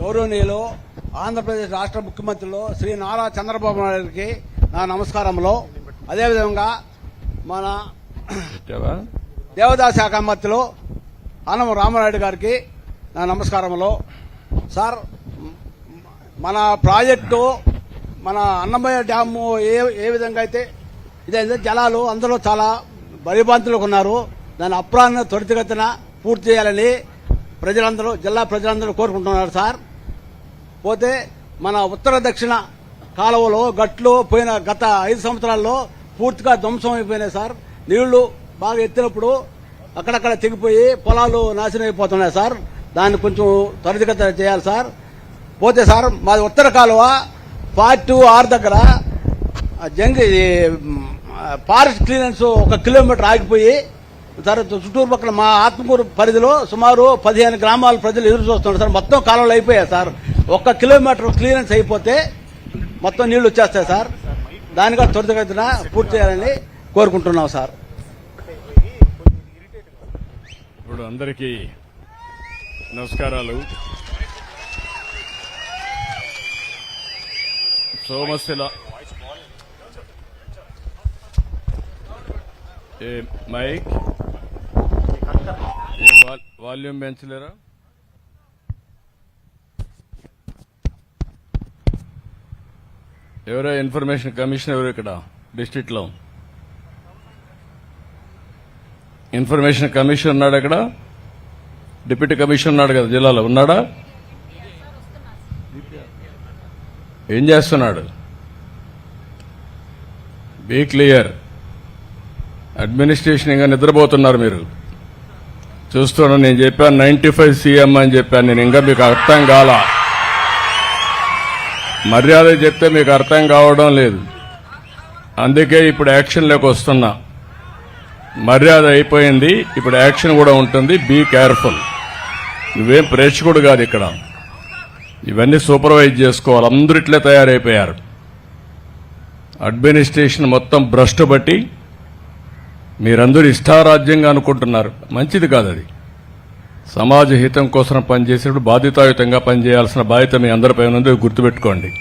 గౌరవనీయులు ఆంధ్రప్రదేశ్ రాష్ట్ర ముఖ్యమంత్రులు శ్రీ నారా చంద్రబాబు నాయుడుకి నా నమస్కారములు. అదేవిధంగా మన దేవాదాయ శాఖ మంత్రులు ఆనం రామనాయుడు గారికి నా నమస్కారములు. సార్ మన ప్రాజెక్టు మన అన్నమయ్య డ్యాము ఏ ఏ విధంగా అయితే ఇదైతే జలాలు అందులో చాలా భయభ్రాంతులకు ఉన్నారు. దాని అప్రాన్ని త్వరితగతిన పూర్తి చేయాలని ప్రజలందరూ జిల్లా ప్రజలందరూ కోరుకుంటున్నారు సార్. పోతే మన ఉత్తర దక్షిణ కాలువలో గట్లు పోయిన గత ఐదు సంవత్సరాల్లో పూర్తిగా ధ్వంసం అయిపోయినాయి సార్. నీళ్ళు బాగా ఎత్తినప్పుడు అక్కడక్కడ తెగిపోయి పొలాలు నాశనం అయిపోతున్నాయి సార్. దాన్ని కొంచెం త్వరితగత చేయాలి సార్. పోతే సార్ మాది ఉత్తర కాలువ పార్ట్ టూ ఆర్ దగ్గర జంగి ఫారెస్ట్ క్లియరెన్స్ ఒక కిలోమీటర్ ఆగిపోయి సార్ చుట్టూరు పక్కల మా ఆత్మకూరు పరిధిలో సుమారు పదిహేను గ్రామాల ప్రజలు ఎదురు చూస్తున్నారు సార్. మొత్తం కాలువలు అయిపోయాయి సార్. ఒక్క కిలోమీటర్ క్లియరెన్స్ అయిపోతే మొత్తం నీళ్ళు వచ్చేస్తాయి సార్. దానిగా త్వరితగతిన పూర్తి చేయాలని కోరుకుంటున్నాం సార్. ఇప్పుడు అందరికీ నమస్కారాలు. సోమశిల. ఏ మైక్? ఏ వాల్- వాల్యూమ్ పెంచలేరా? ఎవరో ఇన్ఫర్మేషన్ కమిషన్ ఎవరు ఇక్కడ డిస్టిక్లో. ఇన్ఫర్మేషన్ కమిషన్ ఉన్నాడు అక్కడ. డిప్యూటీ కమిషన్ ఉన్నాడు కదా జిల్లాలో ఉన్నాడా? ఏం చేస్తున్నాడు? బీ క్లియర్ అడ్మినిస్ట్రేషన్ ఇంకా నిద్రపోతున్నారు మీరు. చూస్తున్నాను నేను చెప్పాను నైన్టీ ఫైవ్ సీఎం అని చెప్పాను నేను ఇంకా మీకు అర్థం కాలా? మర్యాద చెప్తే మీకు అర్థం కావడం లేదు. అందుకే ఇప్పుడు యాక్షన్లోకి వస్తున్నా. మర్యాద అయిపోయింది ఇప్పుడు యాక్షన్ కూడా ఉంటుంది. బీ కేర్ఫుల్ నువ్వేం ప్రేక్షకుడు కాదు ఇక్కడ. ఇవన్నీ సూపర్వైజ్ చేసుకోవాలి. అందరూ ఇట్లే తయారైపోయారు. అడ్మినిస్ట్రేషన్ మొత్తం భ్రష్టు బట్టి మీరందరూ ఇష్టారాజ్యంగా అనుకుంటున్నారు. మంచిది కాదు అది. సమాజ హితం కోసం పనిచేసేటప్పుడు బాధ్యతాయుతంగా పనిచేయాల్సిన బాధ్యత మీ అందరిపై ఉన్నది గుర్తుపెట్టుకోండి.